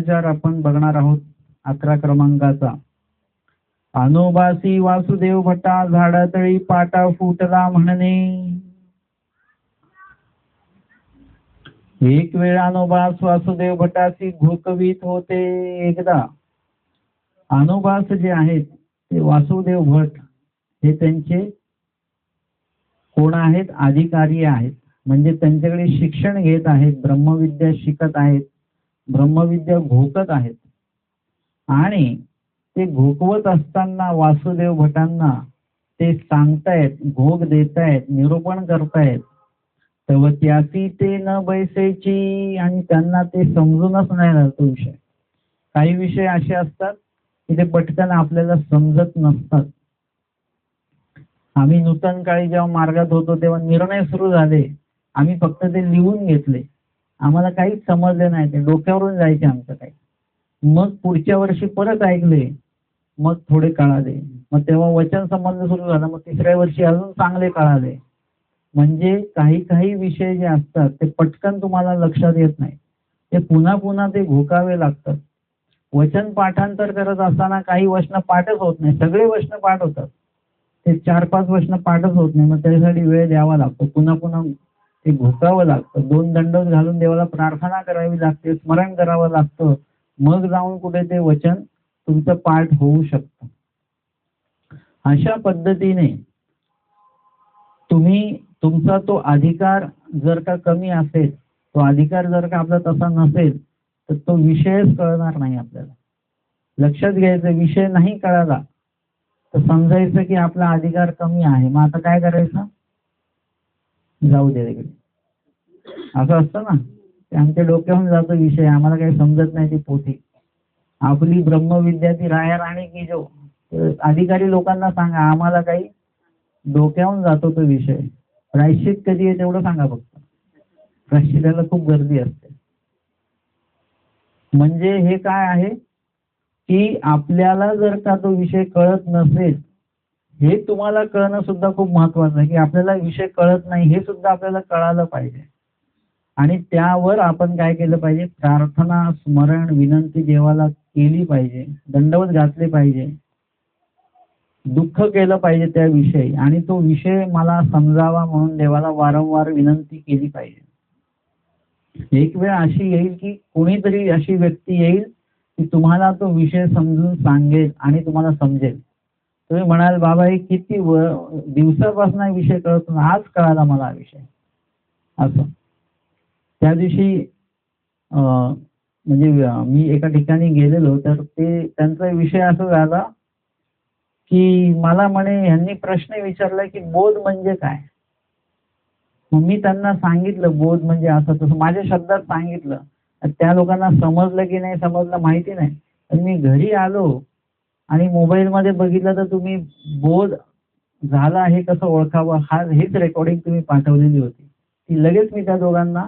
मंगलाचार आपण बघणार आहोत अकरा क्रमांकाचा. अनुभासी वासुदेव भट्टा झाडातळी पाटा फुटला म्हणणे. एक वेळ अनुभास वासुदेव भटाशी घोकवीत होते एकदा. अनुभास जे आहेत ते वासुदेव भट हे त्यांचे कोण आहेत? अधिकारी आहेत. म्हणजे त्यांच्याकडे शिक्षण घेत आहेत ब्रह्मविद्या शिकत आहेत. ब्रह्मविद्या घोकत आहेत. आणि ते घोकवत असताना वासुदेव भटांना ते सांगतायत घोग देतायत निरूपण करतायत. तव त्याची ते न बैसायची आणि त्यांना ते समजूनच नाही तो विषय. काही विषय असे असतात की ते पटकन आपल्याला समजत नसतात. आम्ही नूतन काळी जेव्हा मार्गात होतो तेव्हा निर्णय सुरू झाले. आम्ही फक्त ते लिहून घेतले. आम्हाला काहीच समजले नाही. ते डोक्यावरून जायचे आमचं काही. मग पुढच्या वर्षी परत ऐकले. मग थोडे कळाले. मग तेव्हा वचन संबंध सुरू झाला. मग तिसऱ्या वर्षी अजून चांगले कळाले. म्हणजे काही काही विषय जे असतात ते पटकन तुम्हाला लक्षात येत नाही. ते पुन्हा पुन्हा ते घोकावे लागतात. वचन पाठांतर करत असताना काही वचन पाठच होत नाही. सगळे वचन पाठ होतात. ते चार पाच वचन पाठच होत नाही. मग त्यासाठी वेळ द्यावा लागतो. पुन्हा पुन्हा ते घोकावं लागतं. दोन दंड घालून देवाला प्रार्थना करावी लागते स्मरण करावं लागतं. मग जाऊन कुठे ते वचन तुमचं पाठ होऊ शकतं. अशा पद्धतीने तुम्ही तुमचा तो अधिकार जर का कमी असेल तो अधिकार जर का आपला तसा नसेल तर तो विषयच कळणार नाही आपल्याला. लक्षात घ्यायचं विषय नाही कळाला तर समजायचं की आपला अधिकार कमी आहे. मग आता काय करायचं? जाऊ दे तिकडे. असं असतं ना. ते आमच्या डोक्याहून जातो विषय. आम्हाला काही समजत नाही ती पोथी. आपली ब्रह्मविद्या ती राया राणी की जो? अधिकारी लोकांना सांगा. आम्हाला काही डोक्याहून जातो तो विषय. प्रायश्चित कधी आहे तेवढं सांगा फक्त. प्रायश्चिताला खूप गर्दी असते. म्हणजे हे काय आहे? की आपल्याला जर का तो विषय कळत नसेल हे तुम्हाला कळणं सुद्धा खूप महत्वाचं आहे. की आपल्याला विषय कळत नाही हे सुद्धा आपल्याला कळालं पाहिजे. आणि त्यावर आपण काय केलं पाहिजे? प्रार्थना स्मरण विनंती देवाला केली पाहिजे. दंडवत घातले पाहिजे. दुःख केलं पाहिजे त्या विषयी आणि तो विषय मला समजावा म्हणून देवाला वारंवार विनंती केली पाहिजे. एक वेळ अशी येईल की कोणीतरी अशी व्यक्ती येईल की तुम्हाला तो विषय समजून सांगेल आणि तुम्हाला समजेल. तुम्ही म्हणाल बाबा हे किती व दिवसापासून विषय कळत आज कळाला मला विषय. असं. त्या दिवशी म्हणजे मी एका ठिकाणी गेलेलो तर ते त्यांचा विषय असा झाला की मला म्हणे यांनी प्रश्न विचारला की बोध म्हणजे काय? मग मी त्यांना सांगितलं बोध म्हणजे असं तसं माझ्या शब्दात सांगितलं. त्या लोकांना समजलं की नाही समजलं माहिती नाही. तर मी घरी आलो आणि मोबाईलमध्ये बघितलं तर तुम्ही बोध झाला हे कसं ओळखावं? हा हेच रेकॉर्डिंग तुम्ही पाठवलेली होती. ती लगेच मी त्या दोघांना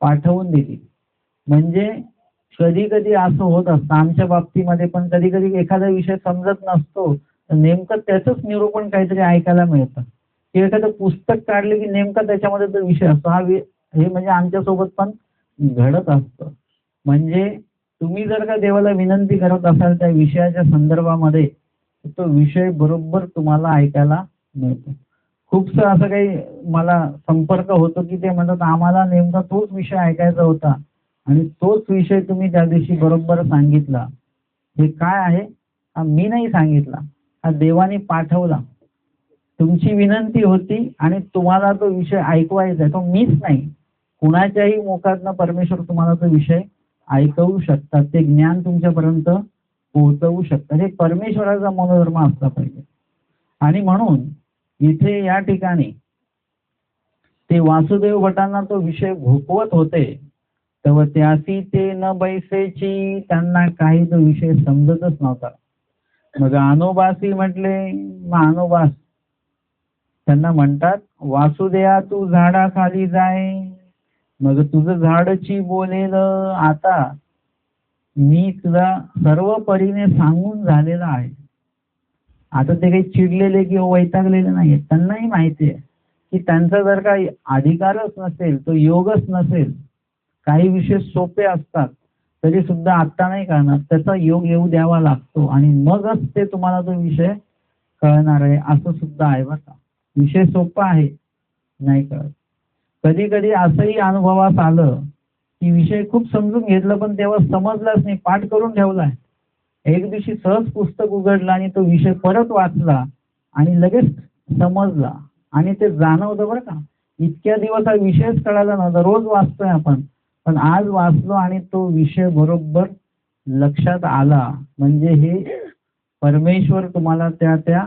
पाठवून दिली. म्हणजे कधी कधी असं होत असतं. आमच्या बाबतीमध्ये पण कधी कधी एखादा विषय समजत नसतो. तर नेमकं त्याचंच निरूपण काहीतरी ऐकायला मिळतं. किंवा एखादं पुस्तक काढले की नेमका त्याच्यामध्ये तो विषय असतो. हा हे म्हणजे आमच्यासोबत पण घडत असतं. म्हणजे तुम्ही जर का देवाला विनंती करत असाल त्या विषयाच्या संदर्भामध्ये तो विषय बरोबर तुम्हाला ऐकायला मिळतो. खूपसं असं काही मला संपर्क होतो की ते म्हणतात आम्हाला नेमका तोच विषय ऐकायचा होता आणि तोच विषय तुम्ही त्या दिवशी बरोबर सांगितला. हे काय आहे? हा मी नाही सांगितला. हा देवाने पाठवला. तुमची विनंती होती आणि तुम्हाला तो विषय ऐकवायचा आहे. तो मीच नाही. कुणाच्याही मुखातनं परमेश्वर तुम्हाला तो विषय ऐकवू शकतात. ते ज्ञान तुमच्यापर्यंत पोहोचवू शकतात. हे परमेश्वराचा मनोधर्म असला पाहिजे. आणि म्हणून इथे या ठिकाणी. ते वासुदेव भटांना तो विषय घोकवत होते. तेव्हा त्यासी ते न बैसेची त्यांना काही तो विषय समजतच नव्हता. मग अनोबासी म्हटले मग अनुबास त्यांना म्हणतात वासुदेवा तू झाडाखाली जाय. मग तुझं झाडची बोलेल आता. मी तुला सर्व परीने सांगून झालेला आहे. आता ते काही चिडलेले किंवा वैतागलेले नाही त्यांनाही माहिती आहे की त्यांचा जर काही अधिकारच नसेल तो योगच नसेल काही विषय सोपे असतात तरी सुद्धा आत्ता नाही करणार. त्याचा योग येऊ द्यावा लागतो. आणि मगच ते तुम्हाला तो विषय कळणार आहे असं सुद्धा आहे बरं का. विषय सोपा आहे नाही कळत कधी कधी असंही अनुभवास आलं की विषय खूप समजून घेतलं पण तेव्हा समजलाच नाही. पाठ करून ठेवलाय. एक दिवशी सहज पुस्तक उघडलं आणि तो विषय परत वाचला आणि लगेच समजला. आणि ते जाणवतं बरं का इतक्या दिवस हा विषयच कळाला नव्हता. रोज वाचतोय आपण. पण आज वाचलो आणि तो विषय बरोबर लक्षात आला. म्हणजे हे परमेश्वर तुम्हाला त्या त्या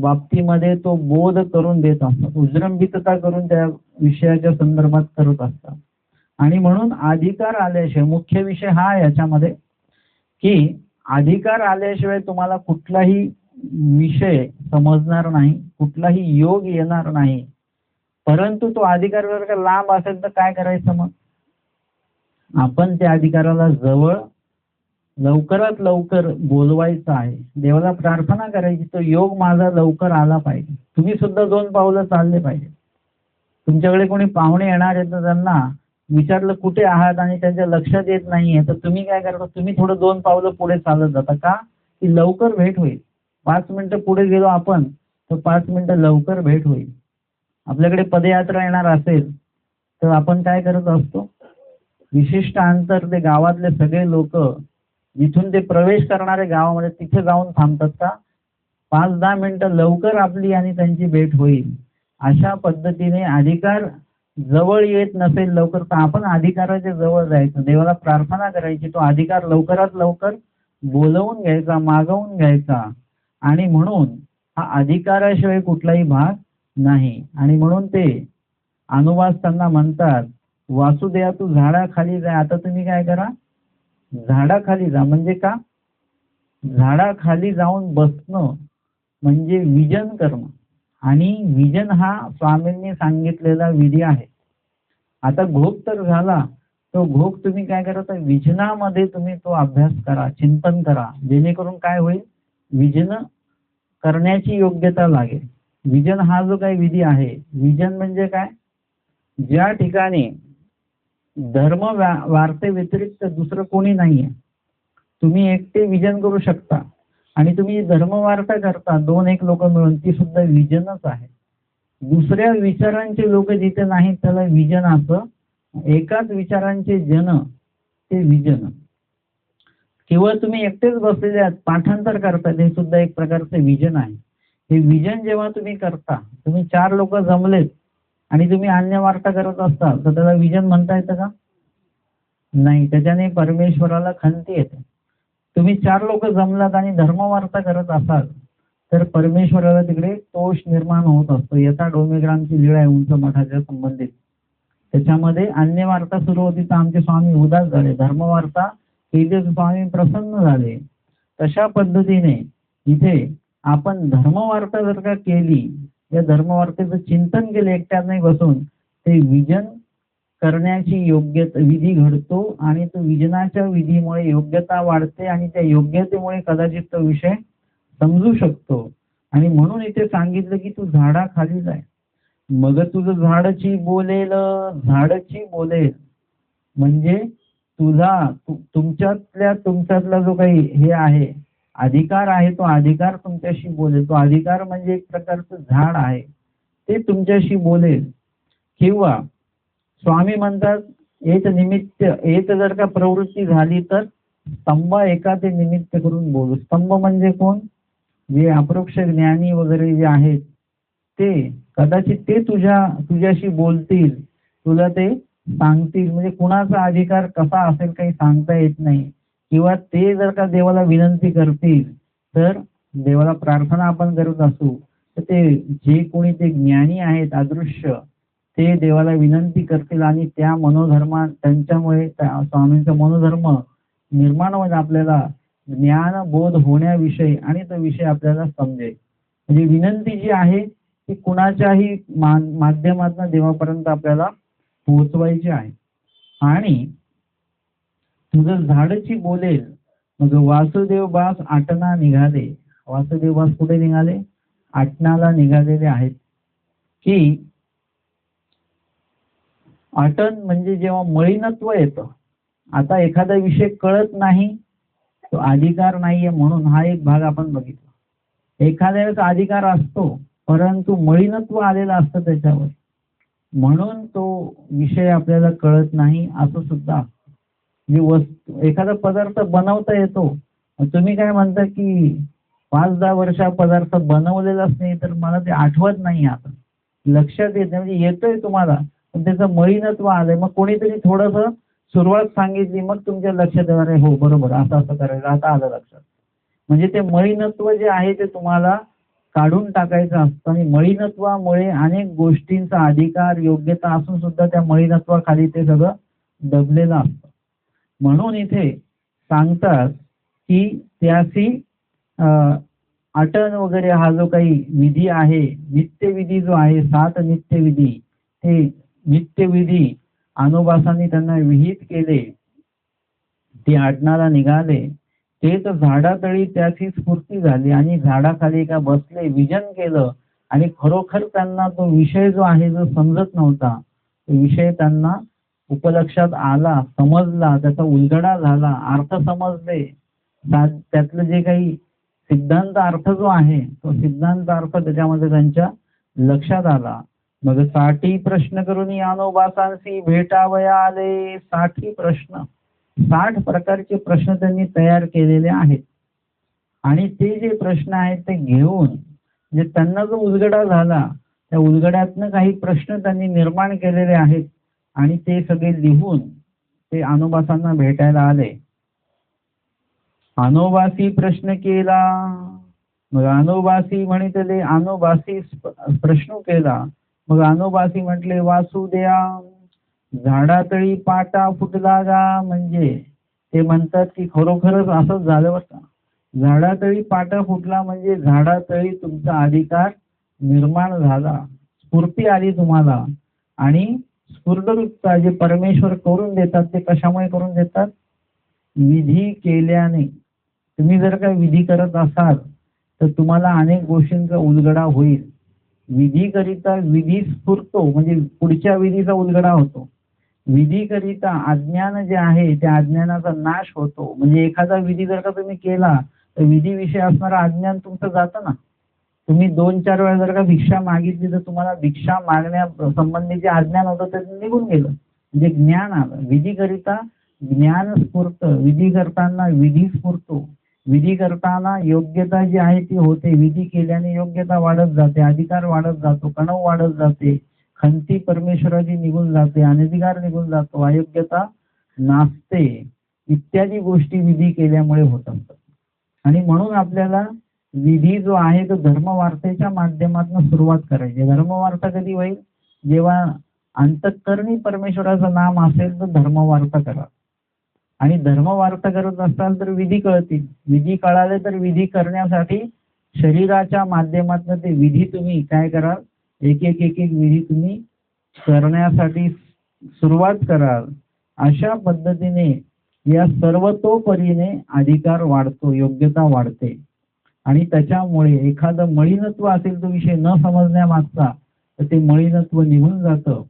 बाबतीमध्ये तो बोध करून देत असतात उजरंबितता करून त्या विषयाच्या संदर्भात करत असतात आणि म्हणून अधिकार आल्याशिवाय मुख्य विषय हा याच्यामध्ये की अधिकार आल्याशिवाय तुम्हाला कुठलाही विषय समजणार नाही कुठलाही योग येणार नाही. परंतु तो अधिकार जर का लांब असेल तर काय करायचं मग? आपण त्या अधिकाराला जवळ लवकरात लवकर बोलवायचं आहे. देवाला प्रार्थना करायची तो योग माझा लवकर आला पाहिजे. तुम्ही सुद्धा दोन पावलं चालले पाहिजे. तुमच्याकडे कोणी पाहुणे येणार आहेत तर त्यांना विचारलं कुठे आहात आणि त्यांच्या लक्षात येत नाहीये तर तुम्ही काय करता? तुम्ही थोडं दोन पावलं पुढे चालत जाता. का? की लवकर भेट होईल. पाच मिनिटं पुढे गेलो आपण तर पाच मिनिटं लवकर भेट होईल. आपल्याकडे पदयात्रा येणार असेल तर आपण काय करत असतो? विशिष्ट अंतर ते गावातले सगळे लोक जिथून ते प्रवेश करणारे गावामध्ये तिथे जाऊन थांबतात का? पाच दहा मिनिटं लवकर आपली आणि त्यांची भेट होईल. अशा पद्धतीने अधिकार जवळ येत नसेल लवकर तर आपण अधिकाराच्या जवळ जायचं. देवाला प्रार्थना करायची तो अधिकार लवकरात लवकर बोलवून घ्यायचा मागवून घ्यायचा. आणि म्हणून हा अधिकाराशिवाय कुठलाही भाग नाही. आणि म्हणून ते अनुवास त्यांना म्हणतात वासुदेवा तू झाडाखाली जाय आता तुम्ही काय करा? झाडाखाली जा. म्हणजे का? झाडाखाली जाऊन बसणं म्हणजे विजन करणं. आणि विजन हा स्वामींनी सांगितलेला विधी आहे. आता घोप तर झाला तो घोप तुम्ही काय करा तर विजनामध्ये तुम्ही तो अभ्यास करा चिंतन करा जेणेकरून काय होईल? विजन करण्याची योग्यता लागेल. विजन हा जो काही विधी आहे विजन म्हणजे काय? ज्या ठिकाणी धर्म वार्ते व्यतिरिक्त दुसरं कोणी नाहीये तुम्ही एकटे विजन करू शकता. आणि तुम्ही धर्मवार्ता करता दोन एक लोक मिळून ती सुद्धा विजनच आहे. दुसऱ्या विचारांचे लोक जिथे नाहीत त्याला विजन असं एकाच विचारांचे जन ते विजन. किंवा तुम्ही एकटेच बसलेले आहात पाठांतर करतात हे सुद्धा एक प्रकारचं विजन आहे. हे विजन जेव्हा तुम्ही करता तुम्ही चार लोक जमलेत आणि तुम्ही अन्य वार्ता करत असता तर त्याला विजन म्हणता येतं का? नाही त्याच्याने परमेश्वराला खंती येते. तुम्ही चार लोक जमलात आणि धर्मवार्ता करत असाल तर परमेश्वराला तिकडे तोष निर्माण होत असतो. यथा डोमेग्रामची लीळ आहे उंच मठाच्या संबंधित. त्याच्यामध्ये अन्य वार्ता सुरू होती तर आमचे स्वामी उदास झाले. धर्मवार्ता केली स्वामी प्रसन्न झाले. तशा पद्धतीने इथे आपण धर्मवार्ता जर का केली या धर्मवार्तेचं चिंतन केलं एकट्यात नाही बसून ते विजन करण्याची योग्य विधी घडतो आणि तो विजनाच्या विधीमुळे योग्यता वाढते आणि त्या योग्यतेमुळे कदाचित तो विषय समजू शकतो. आणि म्हणून इथे सांगितलं की तू झाडाखाली जाय. मग तुझं झाडची बोलेल झाडची बोलेल. म्हणजे तुझा तुमच्यातल्या तुमच्यातला जो काही हे आहे अधिकार आहे तो अधिकार तुमच्याशी बोलेल. तो अधिकार म्हणजे एक प्रकारचं झाड आहे. ते तुमच्याशी बोलेल. किंवा स्वामी म्हणतात एक निमित्त एक जर का प्रवृत्ती झाली तर स्तंभ एका ते निमित्त करून बोलू. स्तंभ म्हणजे कोण? जे अप्रोक्ष ज्ञानी वगैरे जे आहेत ते कदाचित ते तुझ्या तुझ्याशी बोलतील तुला ते सांगतील. म्हणजे कुणाचा अधिकार कसा असेल काही सांगता येत नाही. किंवा ते जर का देवाला विनंती करतील तर देवाला प्रार्थना आपण करत असू. तर ते जे कोणी ते ज्ञानी आहेत अदृश्य ते देवाला विनंती करतील आणि त्या मनोधर्मा त्यांच्यामुळे स्वामींचा मनोधर्म निर्माण होईल आपल्याला. ज्ञान बोध होण्याविषयी आणि तो विषय आपल्याला समजेल. म्हणजे विनंती जी आहे ती कुणाच्याही माध्यमातून देवापर्यंत आपल्याला पोहोचवायची आहे. आणि तुझं झाडची बोलेल मग वासुदेव बास आटना निघाले. वासुदेव बास कुठे निघाले? आटनाला निघालेले आहेत. की आटन म्हणजे जेव्हा मळीनत्व येतं आता एखादा विषय कळत नाही तो अधिकार नाहीये म्हणून हा एक भाग आपण बघितला. एखाद्या वेळेस अधिकार असतो परंतु मळीनत्व आलेलं असतं त्याच्यावर. म्हणून तो विषय आपल्याला कळत नाही असं सुद्धा. असतं म्हणजे वस्तू एखादा पदार्थ बनवता येतो तुम्ही काय म्हणता की पाच दहा वर्ष पदार्थ बनवलेलाच नाही तर मला ते आठवत नाही आता. लक्षात येत म्हणजे येतोय तुम्हाला त्याचं मळीनत्व आलंय. मग कोणीतरी थोडंसं सुरुवात सांगितली मग तुमच्या लक्षात येणार आहे हो बरोबर असं असं करायचं आता आलं लक्षात. म्हणजे ते मळीनत्व जे आहे ते तुम्हाला काढून टाकायचं असतं आणि मळीनत्वामुळे अनेक गोष्टींचा अधिकार योग्यता असून सुद्धा त्या मळीनत्वाखाली ते सगळं दबलेलं असतं. म्हणून इथे सांगतात की त्याशी अटन वगैरे हा जो काही विधी आहे नित्यविधी जो आहे सात नित्यविधी ते नित्यविधी अनुबासांनी त्यांना विहित केले. ते आडणाला निघाले. तेच झाडातळी त्याची स्फूर्ती झाली आणि झाडाखाली का बसले विजन केलं आणि खरोखर त्यांना तो विषय जो आहे जो समजत नव्हता तो विषय त्यांना उपलक्षात आला समजला त्याचा उलगडा झाला अर्थ समजले. त्यातलं जे काही सिद्धांत अर्थ जो आहे तो सिद्धांत अर्थ त्याच्यामध्ये त्यांच्या लक्षात आला. मग साठी प्रश्न करून यानोबासांशी भेटावया आले. साठी प्रश्न. साठ प्रकारचे प्रश्न त्यांनी तयार केलेले आहेत. आणि ते जे प्रश्न आहेत ते घेऊन म्हणजे त्यांना जो उलगडा झाला त्या उलगड्यातनं काही प्रश्न त्यांनी निर्माण केलेले आहेत आणि ते सगळे लिहून ते अनुबासांना भेटायला आले. अनुबासी प्रश्न केला. मग अनुबासी म्हणितले अनुबासी प्रश्न केला. मग अनुबासी म्हटले वासुद्या झाडातळी पाटा फुटला गा. म्हणजे ते म्हणतात की खरोखरच असंच झालं होतं झाडातळी पाटा फुटला म्हणजे झाडातळी तुमचा अधिकार निर्माण झाला. स्फूर्ती आली तुम्हाला. आणि स्फूर्तरूपता जे परमेश्वर करून देतात ते कशामुळे करून देतात? विधी केल्याने. तुम्ही जर का विधी करत असाल तर तुम्हाला अनेक गोष्टींचा उलगडा होईल. विधीकरिता विधी स्फुरतो म्हणजे पुढच्या विधीचा उलगडा होतो. विधीकरिता अज्ञान जे आहे त्या अज्ञानाचा नाश होतो. म्हणजे एखादा विधी जर का तुम्ही केला तर विधीविषयी असणारा अज्ञान तुमचं जातं ना. तुम्ही दोन चार वेळा जर का भिक्षा मागितली तर तुम्हाला भिक्षा मागण्या संबंधी जे अज्ञान होतं ते निघून गेलं. म्हणजे ज्ञान आलं. विधीकरिता ज्ञान स्फूर्त. विधी करताना विधी स्फुरतो. विधी करताना योग्यता जी आहे ती होते. विधी केल्याने योग्यता वाढत जाते अधिकार वाढत जातो कणव वाढत जाते खंती परमेश्वराची निघून जाते अनधिकार निघून जातो अयोग्यता नाचते इत्यादी गोष्टी विधी केल्यामुळे होत असतात. आणि म्हणून आपल्याला विधी जो आहे तो धर्मवार्तेच्या माध्यमातून सुरुवात करायची धर्मवार्ता कधी होईल? जेव्हा अंतकरणी परमेश्वराचं नाम असेल तर धर्मवार्ता करा. आणि धर्मवार्ता करत असाल तर विधी कळतील. विधी कळाले तर विधी करण्यासाठी शरीराच्या माध्यमातून ते विधी तुम्ही काय कराल? एक एक एक एक विधी तुम्ही करण्यासाठी सुरुवात कराल. अशा पद्धतीने या सर्वतोपरीने अधिकार वाढतो योग्यता वाढते. आणि त्याच्यामुळे एखादं मळीनत्व असेल तो विषय न समजण्यामागचा तर ते मळीनत्व निघून जातं.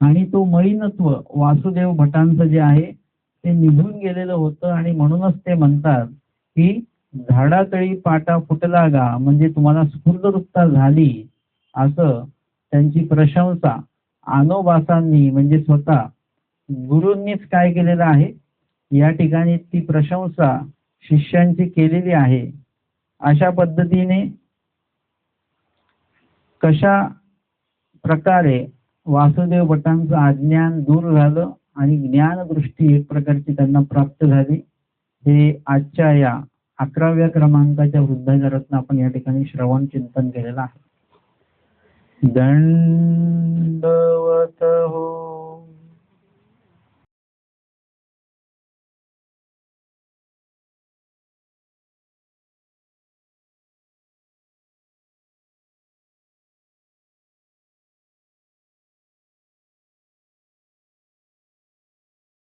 आणि तो मळीनत्व वासुदेव भटांचं जे आहे ते निघून गेलेलं होतं आणि म्हणूनच ते म्हणतात की झाडातळी पाटा फुटला गा म्हणजे तुम्हाला स्फूर्तरूपता झाली. असं त्यांची प्रशंसा आनोबासांनी म्हणजे स्वतः गुरूंनीच काय केलेलं आहे? या ठिकाणी ती प्रशंसा शिष्यांची केलेली आहे. अशा पद्धतीने कशा प्रकारे वासुदेव भटांचं अज्ञान दूर झालं? आणि ज्ञानदृष्टी एक प्रकारची त्यांना प्राप्त झाली. हे आजच्या या अकराव्या क्रमांकाच्या वृद्धाचारातून आपण या ठिकाणी श्रवण चिंतन केलेलं आहे. दंडवत हो.